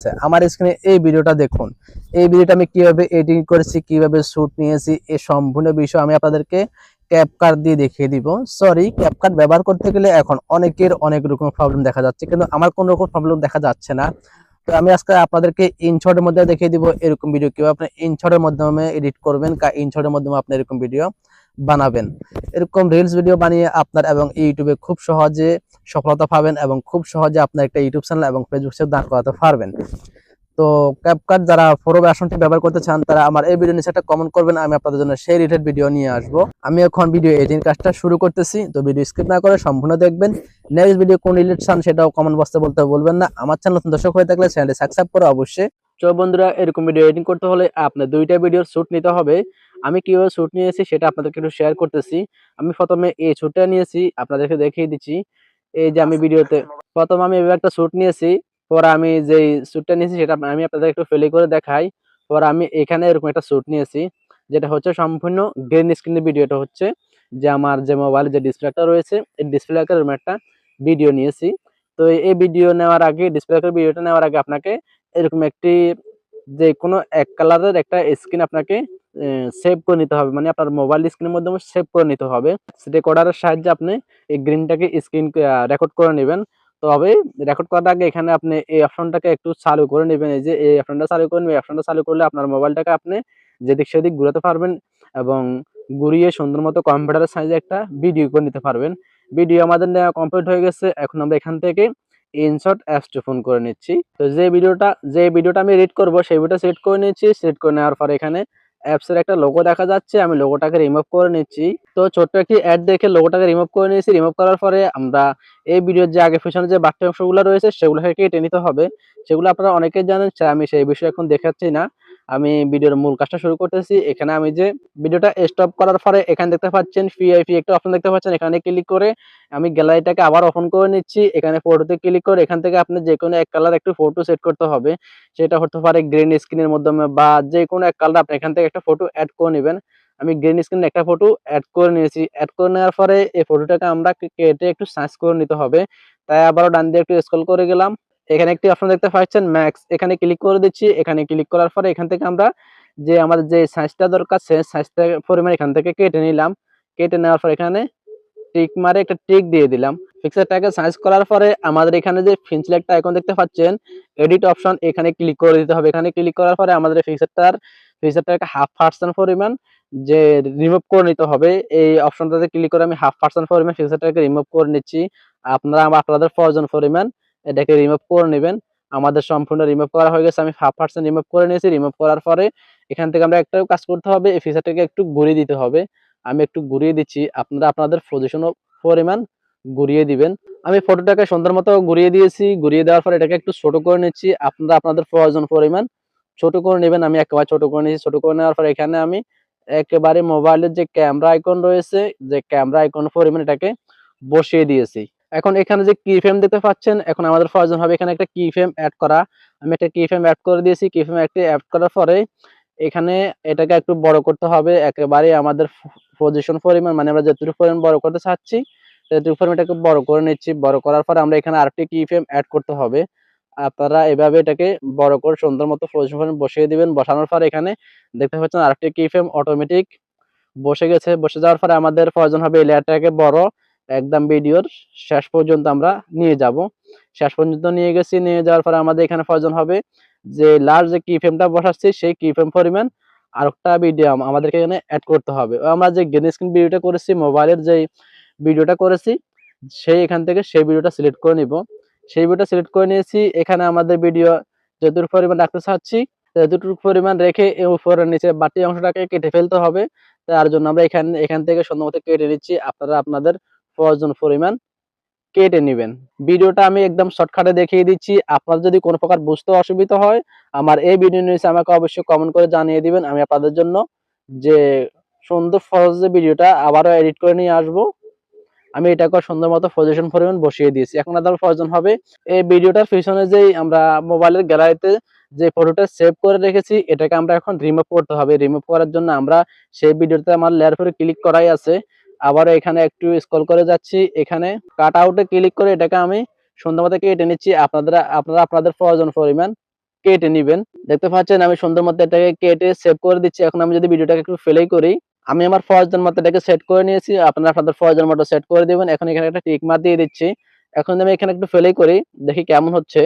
আচ্ছা, আমার স্ক্রিনে এই ভিডিওটা দেখুন। এই ভিডিওটা আমি কীভাবে এডিটিং করেছি কীভাবে শুট নিয়েছি এই সম্পূর্ণ বিষয় আমি আপনাদেরকে ক্যাপকার্ড দিয়ে দেখিয়ে দিব। সরি ক্যাপকার্ড ব্যবহার করতে গেলে এখন অনেকের অনেক রকম প্রবলেম দেখা যাচ্ছে কিন্তু আমার কোনো রকম প্রবলেম দেখা যাচ্ছে না। তো আমি আজকে আপনাদেরকে ইনশটের মধ্যে দেখিয়ে দিব এরকম ভিডিও কীভাবে আপনি ইনশটের মাধ্যমে এডিট করবেন কা ইনশটের মাধ্যমে আপনি এরকম ভিডিও বানাবেন। এরকম রিলস ভিডিও বানিয়ে আপনার এবং ইউটিউবে খুব সহজে সফলতা পাবেন এবং খুব সহজে আপনার একটা ইউটিউব চ্যানেল এবং ফেসবুক চ্যানেল দাঁড় করাতে পারবেন। তো ক্যাপকাট যারা ফোরো ভার্সনটি ব্যবহার করতে চান, তারা আমার এই ভিডিও নিচে একটা কমেন্ট করবেন, আমি আপনাদের জন্য সেই রিলেটেড ভিডিও নিয়ে আসব। আমি এখন ভিডিও এডিটিং কাজটা শুরু করতেছি, তো ভিডিও স্কিপ না করে সম্পূর্ণ দেখবেন। নেক্সট ভিডিও কোন রিলেটেড চান সেটাও কমেন্ট বক্সে বলতে বলবেন না। আমার চ্যানেল নতুন দর্শক হয়ে থাকলে চ্যানেলটি সাবস্ক্রাইব করে অবশ্যই। তো বন্ধুরা, এরকম ভিডিও এডিটিং করতে হলে আপনার দুইটা ভিডিওর শুট নিতে হবে। আমি কীভাবে শুট নিয়েছি সেটা আপনাদেরকে একটু শেয়ার করতেছি। আমি প্রথমে এই শুটটা নিয়েছি, আপনাদেরকে দেখিয়ে দিচ্ছি। এই যে আমি ভিডিওতে প্রথম আমি এভাবে একটা শুট নিয়েছি, পরে আমি যেই শুটটা নিয়েছি সেটা আমি আপনাদের একটু ফেলে করে দেখাই। পরে আমি এখানে এরকম একটা শুট নিয়েছি, যেটা হচ্ছে সম্পূর্ণ গ্রিন স্ক্রিনের ভিডিওটা হচ্ছে, যে আমার যে মোবাইলে যে ডিসপ্লেটা রয়েছে, এই ডিসপ্লে এরকম একটা ভিডিও নিয়েছি। তো এই ভিডিও নেওয়ার আগে ডিসপ্লে ভিডিওটা নেওয়ার আগে আপনাকে এরকম একটি যে কোনো এক কালারের একটা স্ক্রিন আপনাকে সেভ করে নিতে হবে। মানে আপনার মোবাইল স্ক্রিনের মাধ্যমে সেভ করে নিতে হবে। রেকর্ডারের সাহায্যে আপনি এই গ্রিনটাকে স্ক্রিন রেকর্ড করে নেবেন। তবে রেকর্ড করার আগে এখানে আপনি এই অপশনটাকে একটু চালু করে নেবেন। এই যে, এই অপশনটা চালু করে নেবেন অপশনটা চালু করলে আপনার মোবাইলটাকে আপনি যেদিক সেদিক ঘুরাতে পারবেন এবং ঘুরিয়ে সুন্দর মতো কম্পিউটারের সাইজে একটা ভিডিও করে নিতে পারবেন। ভিডিও আমাদের কমপ্লিট হয়ে গেছে। এখন আমরা এখান থেকে ইনশট অ্যাপসটি ফোন করে নিচ্ছি। তো যে ভিডিওটা যে ভিডিওটা আমি এডিট করব, সেই ভিডিওটা সেট করে নিচ্ছি সেট করে নেওয়ার পর এখানে অ্যাপসের একটা লোগো দেখা যাচ্ছে, আমি লোগোটাকে রিমুভ করে নিচ্ছি। তো ছোট্ট একটি অ্যাড দেখে লোগোটাকে রিমুভ করে নিয়েছি। রিমুভ করার পরে আমরা এই ভিডিওর যে আগে পিছনে যে বাড়তি অংশগুলো রয়েছে সেগুলোকে কেটে নিতে হবে। সেগুলো আপনারা অনেকেই জানেন আমি সেই বিষয়ে এখন দেখাচ্ছি না। আমি ভিডিওর মূল কাজটা শুরু করতেছি। এখানে আমি যে ভিডিওটা স্টপ করার পরে এখানে দেখতে পাচ্ছেন ফিআইপি একটা অপশন দেখতে পাচ্ছেন। এখানে ক্লিক করে আমি গ্যালারিটাকে আবার ওপেন করে নিচ্ছি। এখানে ফটোতে ক্লিক করে এখান থেকে আপনি যে কোনো এক কালার একটু ফটো সেট করতে হবে। সেটা হতে পারে গ্রিন স্ক্রিনের মাধ্যমে বা যে কোনো এক কালার আপনি এখান থেকে একটা ফটো অ্যাড করে নেবেন। আমি গ্রিন স্ক্রিনে একটা ফটো অ্যাড করে নিয়েছি। অ্যাড করে নেওয়ার পরে এই ফটোটাকে আমরা কেটে একটু সার্চ করে নিতে হবে। তাই আবারও ডান দিয়ে একটু স্ক্রল করে গেলাম। এখানে একটি অপশন দেখতে পাচ্ছেন ম্যাক্স এখানে ক্লিক করে দিচ্ছি, এখানে ক্লিক করার পরে এখান থেকে আমরা যে আমাদের যে সাইজটা দরকার সে সাইজটা পরিমাণ এখান থেকে কেটে নিলাম। কেটে নেওয়ার পর এখানে টিক মারে একটা টিক দিয়ে দিলাম। পিকচারটাকে সাইজ করার পরে আমাদের এখানে যে ফিনসিল একটা আইকন দেখতে পাচ্ছেন এডিট অপশন এখানে ক্লিক করে দিতে হবে। এখানে ক্লিক করার পরে আমাদের পিকচারটার পিকচারটাকে হাফ পার্সেন্ট পরিমাণ যে রিমুভ করে নিতে হবে। এই অপশনটাতে ক্লিক করে আমি হাফ পার্সেন্ট পরিমাণ পিকচারটাকে রিমুভ করে নিচ্ছি। আপনারা, আপনাদের প্রয়োজন পরিমাণ এটাকে রিমুভ করে নেবেন। আমাদের সম্পূর্ণ রিমুভ করা হয়ে গেছে। আমি হাফ পার্সেন্ট রিমুভ করে নিয়েছি। রিমুভ করার পরে এখান থেকে আমরা একটা কাজ করতে হবে। এই ফিচারটাকে একটু ঘুরিয়ে দিতে হবে। আমি একটু ঘুরিয়ে দিচ্ছি। আপনারা আপনাদের পজিশন পরিমাণ ঘুরিয়ে দিবেন। আমি ফটোটাকে সুন্দর মতো ঘুরিয়ে দিয়েছি। ঘুরিয়ে দেওয়ার পর এটাকে একটু ছোট করে নিচ্ছি। আপনারা আপনাদের প্রয়োজন পরিমাণ ছোট করে নেবেন। আমি একেবারে ছোট করে নিয়েছি। ছোট করে নেওয়ার পর এখানে আমি একেবারে মোবাইলের যে ক্যামেরা আইকন রয়েছে, যে ক্যামেরা আইকন পরিমাণ এটাকে বসিয়ে দিয়েছি। এখন এখানে যে কি ফ্রেম দেখতে পাচ্ছেন, এখন আমাদের প্রয়োজন হবে এখানে একটা কি ফ্রেম অ্যাড করা। আমি একটা কি ফ্রেম অ্যাড করে দিয়েছি কি ফ্রেম একটি অ্যাড করার পরে এখানে এটাকে একটু বড় করতে হবে, একেবারে আমাদের পজিশন পরিমাণ মানে আমরা যতটুকু পরিমাণ বড় করতে চাচ্ছি ততটুকু পরিমাণ এটাকে বড় করে নিচ্ছি। বড় করার পরে আমরা এখানে আরেকটি কি ফ্রেম অ্যাড করতে হবে। আপনারা এভাবে এটাকে বড় করে সুন্দর মতো পজিশন পরিমাণ বসিয়ে দিবেন। বসানোর পর এখানে দেখতে পাচ্ছেন আরেকটি কি ফ্রেম অটোমেটিক বসে গেছে। বসে যাওয়ার পরে আমাদের প্রয়োজন হবে এই লেয়ারটাকে বড়। একদম ভিডিওর শেষ পর্যন্ত আমরা নিয়ে যাব। শেষ পর্যন্ত নিয়ে গেছি, নিয়ে যাওয়ার পরে আমাদের এখানে প্রয়োজন হবে যে লাস্ট যে কি ফ্রেমটা বসাচ্ছি, সেই কি ফ্রেম পরিমাণ আরেকটা ভিডিও আমাদেরকে এখানে অ্যাড করতে হবে। আমরা যে গ্রিন স্ক্রিন ভিডিওটা করেছি মোবাইলের যে ভিডিওটা করেছি, সেই এখান থেকে সেই ভিডিওটা সিলেক্ট করে নিব। সেই ভিডিওটা সিলেক্ট করে নিয়েছি, এখানে আমাদের ভিডিও যতটুকু পরিমাণ রাখতে চাচ্ছি যতটুকু পরিমাণ রেখে উপরের নিচে বাটি অংশটাকে কেটে ফেলতে হবে। তার জন্য আমরা এখান এখান থেকে মতো কেটে নিচ্ছি। আপনারা আপনাদের প্রয়োজন পরিমাণ কেটে নেবেন। ভিডিওটা আমি একদম শর্টকাটে দেখিয়ে দিচ্ছি। আপনার যদি কোনো প্রকার বুঝতে অসুবিধা হয়, আমার এই ভিডিও নিউজে আমাকে অবশ্যই কমেন্ট করে জানিয়ে দিবেন। আমি আপনাদের জন্য যে সুন্দর যে ভিডিওটা আবারও এডিট করে নিয়ে আসব। আমি এটাকে সুন্দর মতো পজিশন পরিমাণ বসিয়ে দিয়েছি। এখন আপনার প্রয়োজন হবে, এই ভিডিওটার পিছনে যেই আমরা মোবাইলের গ্যালারিতে যে ফটোটা সেভ করে রেখেছি, এটাকে আমরা এখন রিমুভ করতে হবে। রিমুভ করার জন্য আমরা সেই ভিডিওতে আমার লেয়ার করে ক্লিক করাই আছে। আবার এখানে একটু স্ক্রল করে যাচ্ছি। এখানে কাট আউটে ক্লিক করে এটাকে আমি সুন্দর মতো কেটে নিচ্ছি। আপনাদের, আপনারা আপনাদের প্রয়োজন পরিমাণ কেটে নিবেন। দেখতে পাচ্ছেন আমি সুন্দর মতো এটাকে কেটে সেভ করে দিচ্ছি। এখন আমি যদি ভিডিওটাকে একটু ফেলেই করি, আমি আমার প্রয়োজন মতো এটাকে সেট করে নিয়েছি। আপনারা আপনাদের প্রয়োজন মতো সেট করে দিবেন। এখন এখানে একটা টিক মার দিয়ে দিচ্ছি। এখন আমি এখানে একটু ফেলেই করি, দেখি কেমন হচ্ছে।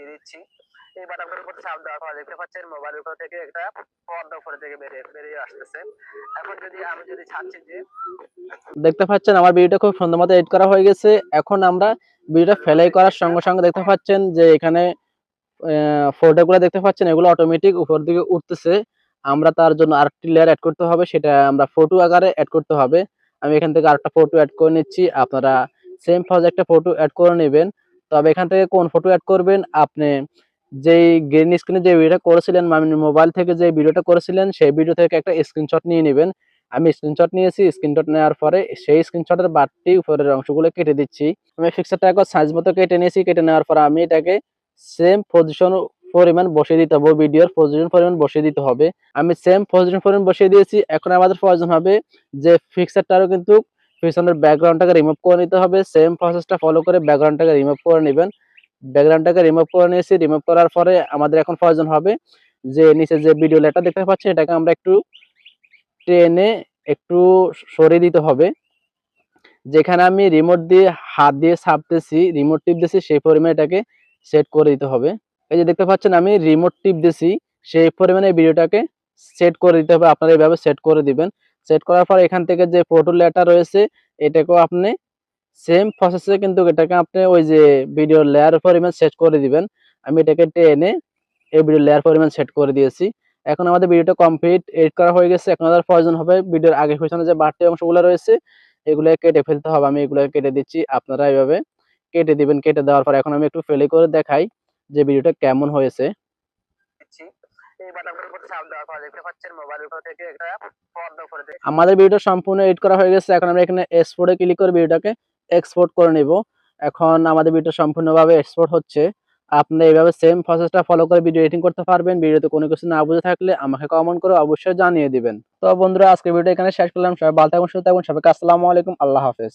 এই দিচ্ছি। এই বাটনটার উপর চাপ দেওয়ার পর দেখতে পাচ্ছেন মোবাইলের উপর থেকে একটা পর্দা উপরে থেকে বেরিয়ে বেরিয়ে আসতেছে। এখন যদি আমি যদি ছাড়ছি যে দেখতে পাচ্ছেন, আমার ভিডিওটা খুব সুন্দর মতো এডিট করা হয়ে গেছে। এখন আমরা ভিডিওটা ফেলাই করার সঙ্গে সঙ্গে দেখতে পাচ্ছেন যে এখানে ফটোগুলো দেখতে পাচ্ছেন, এগুলো অটোমেটিক উপর দিকে উঠতেছে। আমরা তার জন্য আরেকটি লেয়ার অ্যাড করতে হবে, সেটা আমরা ফটো আকারে অ্যাড করতে হবে। আমি এখান থেকে আরেকটা ফটো অ্যাড করে নিচ্ছি, আপনারা সেম ফজ একটা ফটো অ্যাড করে নেবেন। তবে এখান থেকে কোন ফটো অ্যাড করবেন, আপনি যেই গ্রিন স্ক্রিনে যে ভিডিওটা করেছিলেন মানে মোবাইল থেকে যে ভিডিওটা করেছিলেন, সেই ভিডিও থেকে একটা স্ক্রিনশট নিয়ে নেবেন। আমি স্ক্রিনশট নিয়েছি স্ক্রিনশট নেওয়ার পরে সেই স্ক্রিনশটের বাদটি উপরের অংশগুলো কেটে দিচ্ছি। আমি ফিক্সারটা সাইজ মতো কেটে নিয়েছি, কেটে নেওয়ার পরে আমি এটাকে সেম পজিশন পরিমাণ বসিয়ে দিতে হবে। ভিডিওর পজিশন পরিমাণ বসিয়ে দিতে হবে। আমি সেম পজিশন পরিমাণ বসিয়ে দিয়েছি। এখন আমাদের প্রয়োজন হবে যে ফিক্সারটারও কিন্তু পিছনের ব্যাকগ্রাউন্ডটাকে রিমুভ করে নিতে হবে। সেম প্রসেসটা ফলো করে ব্যাকগ্রাউন্ডটাকে রিমুভ করে নেবেন। ব্যাকগ্রাউন্ডটাকে রিমুভ করে নিয়েছি। রিমুভ করার পরে আমাদের এখন প্রয়োজন হবে যে নিচে যে ভিডিও লেটা দেখতে পাচ্ছি, এটাকে আমরা একটু টেনে একটু সরিয়ে দিতে হবে। যেখানে আমি রিমোট দিয়ে হাত দিয়ে ছাপতেছি রিমোট টিপ দিয়েছি, সেই পরিমাণে এটাকে সেট করে দিতে হবে। এই যে দেখতে পাচ্ছেন, আমি রিমোট টিপ দিয়েছি, সেই পরিমাণে ভিডিওটাকে সেট করে দিতে হবে। আপনারা এইভাবে সেট করে দিবেন। সেট করার পর এখান থেকে যে ফটো লেটা রয়েছে, এটাকেও আপনি সেম প্রসেসে কিন্তু এটাকে আপনি ওই যে ভিডিও লেয়ার পরিমাণ সেট করে দিবেন। আমি এটাকে টেনে এই ভিডিও লেয়ার পরিমাণ সেট করে দিয়েছি। এখন আমাদের ভিডিওটা কমপ্লিট এডিট করা হয়ে গেছে। এখন আমাদের প্রয়োজন হবে ভিডিওর আগে পিছনে যে বাড়তি অংশগুলো রয়েছে এগুলো কেটে ফেলতে হবে। আমি এগুলো কেটে দিচ্ছি আপনারা এইভাবে কেটে দিবেন। কেটে দেওয়ার পর এখন আমি একটু ফেলে করে দেখাই যে ভিডিওটা কেমন হয়েছে। আমাদের ভিডিওটা সম্পূর্ণ এডিট করা হয়ে গেছে। এখন আমরা এখানে এক্সপোর্টে ক্লিক করে ভিডিওটাকে এক্সপোর্ট করে নিব। এখন আমাদের ভিডিও সম্পূর্ণভাবে এক্সপোর্ট হচ্ছে। আপনি এইভাবে সেম প্রসেসটা ফলো করে ভিডিও এডিটিং করতে পারবেন। ভিডিওতে কোনো কিছু না বুঝে থাকলে আমাকে কমেন্ট করে অবশ্যই জানিয়ে দিবেন। তো বন্ধুরা আজকে ভিডিও এখানে শেষ করলাম। সবাই ভালো থাকুন, সুস্থ থাকুন, সবাইকে আসসালামু আলাইকুম। আল্লাহ হাফেজ।